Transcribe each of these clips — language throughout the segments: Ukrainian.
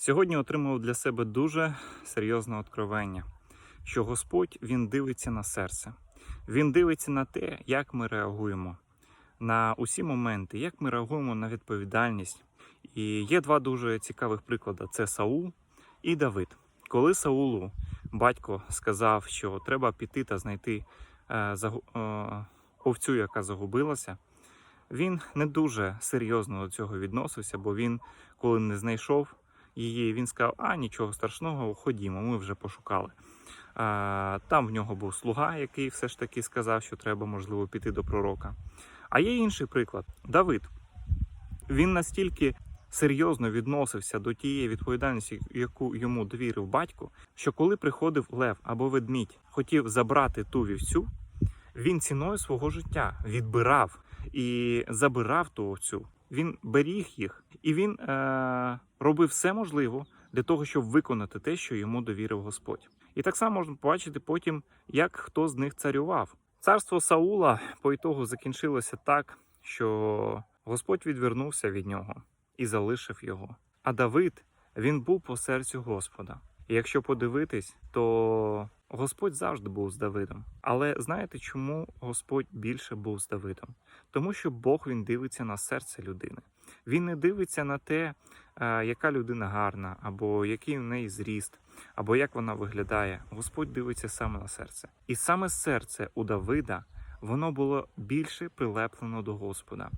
Сьогодні отримав для себе дуже серйозне откровення, що Господь Він дивиться на серце. Він дивиться на те, як ми реагуємо на усі моменти, як ми реагуємо на відповідальність. І є два дуже цікавих приклади: це Саул і Давид. Коли Саулу батько сказав, що треба піти та знайти е, е, овцю, яка загубилася, він не дуже серйозно до цього відносився, бо він, коли не знайшов її, він сказав: А нічого страшного, ходімо, ми вже пошукали. Там в нього був слуга, який все ж таки сказав, що треба, можливо, піти до пророка. А є інший приклад Давид. Він настільки серйозно відносився до тієї відповідальності, яку йому довірив батько, що коли приходив лев або ведмідь, хотів забрати ту вівцю, він ціною свого життя відбирав і забирав ту овцю. Він беріг їх, і він е- робив все можливе для того, щоб виконати те, що йому довірив Господь. І так само можна побачити потім, як хто з них царював. Царство Саула по ітогу закінчилося так, що Господь відвернувся від нього і залишив його. А Давид він був по серцю Господа. І якщо подивитись, то Господь завжди був з Давидом. Але знаєте, чому Господь більше був з Давидом? Тому що Бог він дивиться на серце людини. Він не дивиться на те, е, яка людина гарна, або який у неї зріст, або як вона виглядає. Господь дивиться саме на серце. І саме серце у Давида воно було більше прилеплено до Господа.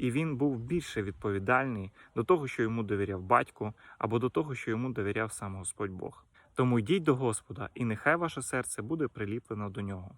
І він був більше відповідальний до того, що йому довіряв батько, або до того, що йому довіряв сам Господь Бог. Тому йдіть до Господа, і нехай ваше серце буде приліплено до нього.